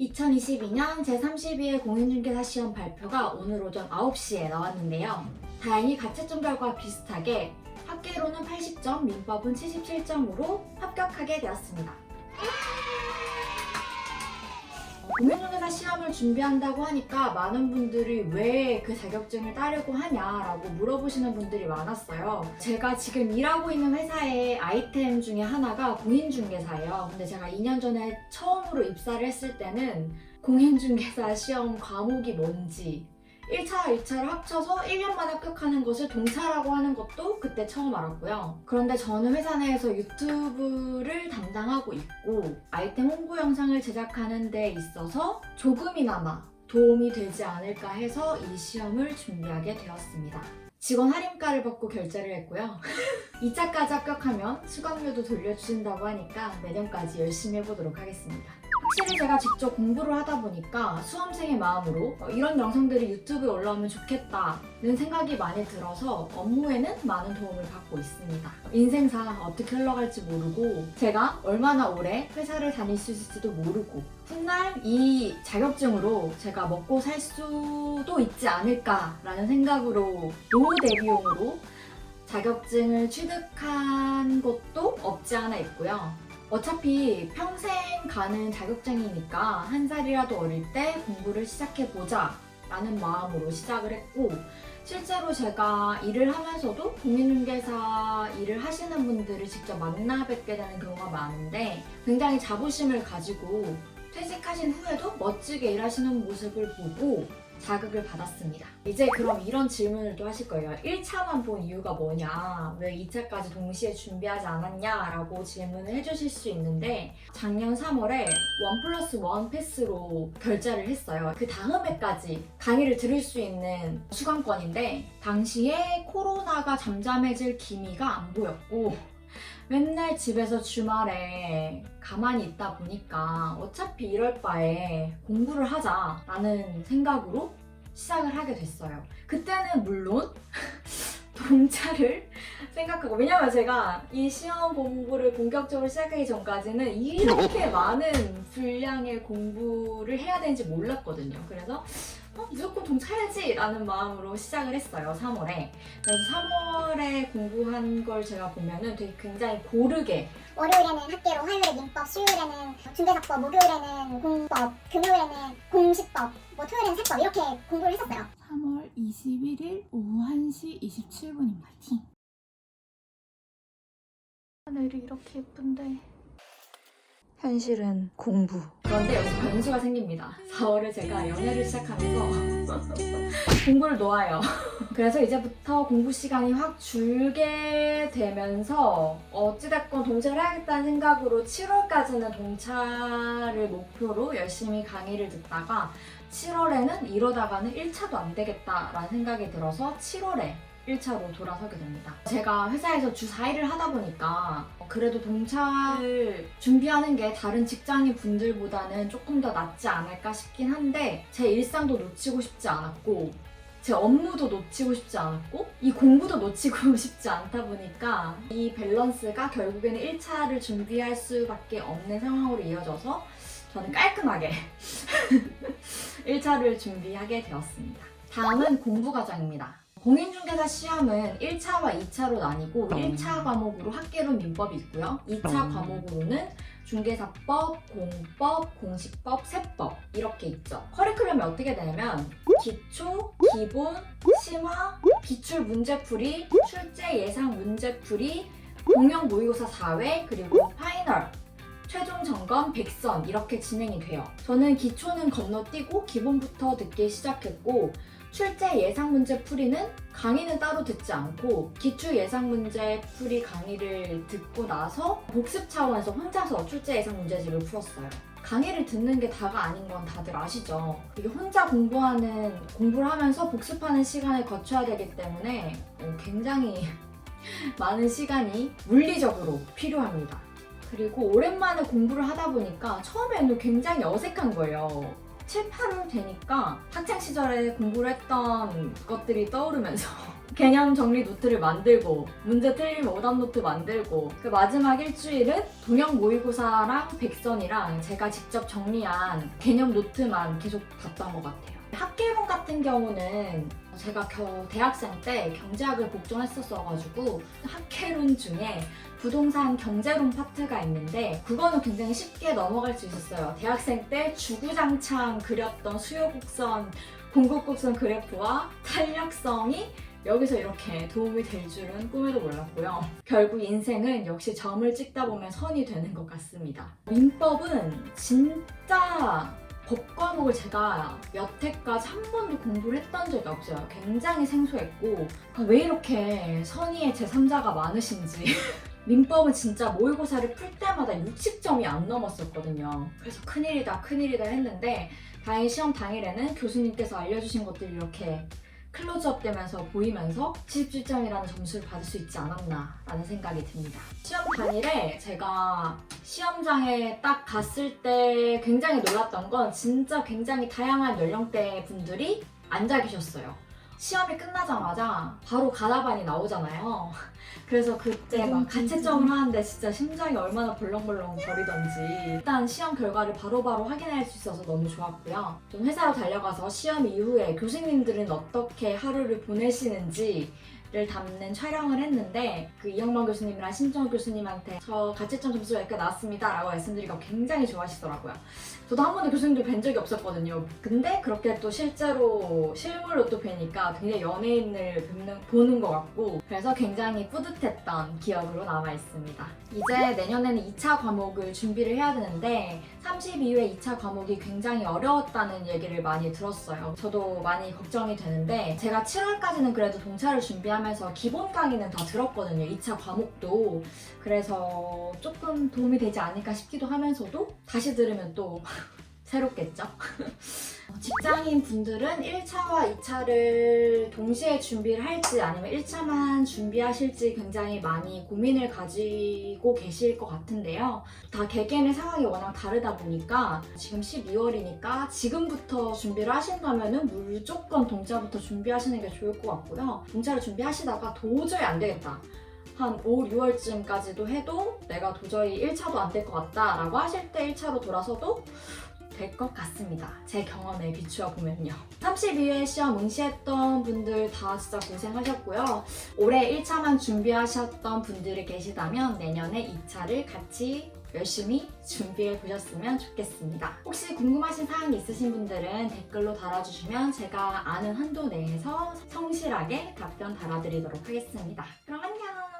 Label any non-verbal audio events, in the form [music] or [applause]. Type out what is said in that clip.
2022년 제32회 공인중개사 시험 발표가 오늘 오전 9시에 나왔는데요. 다행히 가채점 결과 비슷하게 합계로는 80점, 민법은 77점으로 합격하게 되었습니다. 시험을 준비한다고 하니까 많은 분들이 왜 그 자격증을 따려고 하냐라고 물어보시는 분들이 많았어요. 제가 지금 일하고 있는 회사의 아이템 중에 하나가 공인중개사예요. 근데 제가 2년 전에 처음으로 입사를 했을 때는 공인중개사 시험 과목이 뭔지 1차, 2차를 합쳐서 1년만 합격하는 것을 동차라고 하는 것도 그때 처음 알았고요. 그런데 저는 회사 내에서 유튜브를 담당하고 있고 아이템 홍보 영상을 제작하는 데 있어서 조금이나마 도움이 되지 않을까 해서 이 시험을 준비하게 되었습니다. 직원 할인가를 받고 결제를 했고요. [laughs] 2차까지 합격하면 수강료도 돌려주신다고 하니까 내년까지 열심히 해보도록 하겠습니다. 확실히 제가 직접 공부를 하다 보니까 수험생의 마음으로 어, 이런 영상들이 유튜브에 올라오면 좋겠다는 생각이 많이 들어서 업무에는 많은 도움을 받고 있습니다. 인생사 어떻게 흘러갈지 모르고 제가 얼마나 오래 회사를 다닐 수 있을지도 모르고 훗날 이 자격증으로 제가 먹고 살 수도 있지 않을까라는 생각으로 노후 대비용으로 자격증을 취득한 것도 없지 않아 있고요. 어차피 평생 가는 자격증이니까 한 살이라도 어릴 때 공부를 시작해보자 라는 마음으로 시작을 했고 실제로 제가 일을 하면서도 공인중개사 일을 하시는 분들을 직접 만나 뵙게 되는 경우가 많은데 굉장히 자부심을 가지고 퇴직하신 후에도 멋지게 일하시는 모습을 보고 자극을 받았습니다. 이제 그럼 이런 질문을 또 하실 거예요. 1차만 본 이유가 뭐냐? 왜 2차까지 동시에 준비하지 않았냐? 라고 질문을 해주실 수 있는데 작년 3월에 원 플러스 원 패스로 결제를 했어요. 그 다음 해까지 강의를 들을 수 있는 수강권인데 당시에 코로나가 잠잠해질 기미가 안 보였고 맨날 집에서 주말에 가만히 있다 보니까 어차피 이럴 바에 공부를 하자라는 생각으로 시작을 하게 됐어요. 그때는 물론 [laughs] 동차를 생각하고 왜냐면 제가 이 시험 공부를 본격적으로 시작하기 전까지는 이렇게 많은 분량의 공부를 해야 되는지 몰랐거든요. 그래서 어, 무조건 동차야지 라는 마음으로 시작을 했어요 3월에 그래서 3월에 공부한 걸 제가 보면은 되게 굉장히 고르게 월요일에는 학계로, 화요일에 민법, 수요일에는 중개사법, 목요일에는 공법, 금요일에는 공시법, 뭐 토요일에는 세법 이렇게 공부를 했었어요. 3월 21일 오후 1시 27분입니다. 하늘이 이렇게 예쁜데 현실은 공부. 그런데 여기서 변수가 생깁니다. 4월에 제가 연애를 시작하면서 [laughs] 공부를 놓아요. [laughs] 그래서 이제부터 공부 시간이 확 줄게 되면서 어찌됐건 동차를 해야겠다는 생각으로 7월까지는 동차를 목표로 열심히 강의를 듣다가 7월에는 이러다가는 1차도 안 되겠다라는 생각이 들어서 7월에 1차로 돌아서게 됩니다. 제가 회사에서 주 4일을 하다 보니까 그래도 동차를 준비하는 게 다른 직장인 분들보다는 조금 더 낫지 않을까 싶긴 한데 제 일상도 놓치고 싶지 않았고 제 업무도 놓치고 싶지 않았고 이 공부도 놓치고 [laughs] 싶지 않다 보니까 이 밸런스가 결국에는 1차를 준비할 수밖에 없는 상황으로 이어져서 저는 깔끔하게 [laughs] 1차를 준비하게 되었습니다. 다음은 공부 과정입니다. 공인중개사 시험은 1차와 2차로 나뉘고 1차 과목으로 학계론 민법이 있고요. 2차 과목으로는 중개사법, 공법, 공시법, 세법 이렇게 있죠. 커리큘럼이 어떻게 되냐면 기초, 기본, 심화, 기출 문제풀이, 출제 예상 문제풀이, 공용 모의고사 4회 그리고 파이널 최종 점검 100선 이렇게 진행이 돼요. 저는 기초는 건너뛰고 기본부터 듣기 시작했고 출제 예상 문제 풀이는 강의는 따로 듣지 않고 기출 예상 문제 풀이 강의를 듣고 나서 복습 차원에서 혼자서 출제 예상 문제집을 풀었어요. 강의를 듣는 게 다가 아닌 건 다들 아시죠? 이게 혼자 공부하는 공부를 하면서 복습하는 시간을 거쳐야 되기 때문에 어, 굉장히 [laughs] 많은 시간이 물리적으로 필요합니다. 그리고 오랜만에 공부를 하다 보니까 처음에는 굉장히 어색한 거예요. 7, 8월 되니까 학창 시절에 공부를 했던 것들이 떠오르면서 [laughs] 개념 정리 노트를 만들고 문제 틀리면 오답 노트 만들고 그 마지막 일주일은 동영 모의고사랑 백선이랑 제가 직접 정리한 개념 노트만 계속 봤던 것 같아요. 학계론 같은 경우는 제가 겨 대학생 때 경제학을 복종했었어가지고 학계론 중에 부동산 경제론 파트가 있는데 그거는 굉장히 쉽게 넘어갈 수 있었어요. 대학생 때 주구장창 그렸던 수요 곡선, 공급 곡선 그래프와 탄력성이 여기서 이렇게 도움이 될 줄은 꿈에도 몰랐고요. 결국 인생은 역시 점을 찍다 보면 선이 되는 것 같습니다. 민법은 진짜 법 과목을 제가 여태까지 한 번도 공부를 했던 적이 없어요. 굉장히 생소했고 아, 왜 이렇게 선의의 제3자가 많으신지 [laughs] 민법은 진짜 모의고사를 풀 때마다 60점이 안 넘었었거든요. 그래서 큰일이다 큰일이다 했는데 다행히 시험 당일에는 교수님께서 알려주신 것들이 이렇게 클로즈업 되면서 보이면서 77점이라는 점수를 받을 수 있지 않았나라는 생각이 듭니다. 시험 당일에 제가 시험장에 딱 갔을 때 굉장히 놀랐던 건 진짜 굉장히 다양한 연령대 분들이 앉아 계셨어요. 시험이 끝나자마자 바로 가다반이 나오잖아요. [laughs] 그래서 그때 막 가채점을 하는데 진짜 심장이 얼마나 벌렁벌렁 거리던지 일단 시험 결과를 바로바로 확인할 수 있어서 너무 좋았고요. 좀 회사로 달려가서 시험 이후에 교수님들은 어떻게 하루를 보내시는지 를 담는 촬영을 했는데 그 이영만 교수님이랑 신정호 교수님한테 저 가채점 점수가 이렇게 나왔습니다 라고 말씀드리니까 굉장히 좋아하시더라고요. 저도 한 번도 교수님들 뵌 적이 없었거든요. 근데 그렇게 또 실제로 실물로 또 뵈니까 굉장히 연예인을 뵙는, 보는 것 같고 그래서 굉장히 뿌듯했던 기억으로 남아 있습니다. 이제 내년에는 2차 과목을 준비를 해야 되는데 32회 2차 과목이 굉장히 어려웠다는 얘기를 많이 들었어요. 저도 많이 걱정이 되는데 제가 7월까지는 그래도 동차를 준비 하면서 기본 강의는 다 들었거든요. 2차 과목도. 그래서 조금 도움이 되지 않을까 싶기도 하면서도 다시 들으면 또 [laughs] 새롭겠죠? [laughs] 직장인 분들은 1차와 2차를 동시에 준비를 할지 아니면 1차만 준비하실지 굉장히 많이 고민을 가지고 계실 것 같은데요. 다 개개인의 상황이 워낙 다르다 보니까 지금 12월이니까 지금부터 준비를 하신다면 무조건 동차부터 준비하시는 게 좋을 것 같고요. 동차를 준비하시다가 도저히 안 되겠다. 한 5, 6월쯤까지도 해도 내가 도저히 1차도 안 될 것 같다 라고 하실 때 1차로 돌아서도 될 것 같습니다. 제 경험에 비추어 보면요. 32회 시험 응시했던 분들 다 진짜 고생하셨고요. 올해 1차만 준비하셨던 분들이 계시다면 내년에 2차를 같이 열심히 준비해 보셨으면 좋겠습니다. 혹시 궁금하신 사항이 있으신 분들은 댓글로 달아주시면 제가 아는 한도 내에서 성실하게 답변 달아드리도록 하겠습니다. 그럼 안녕!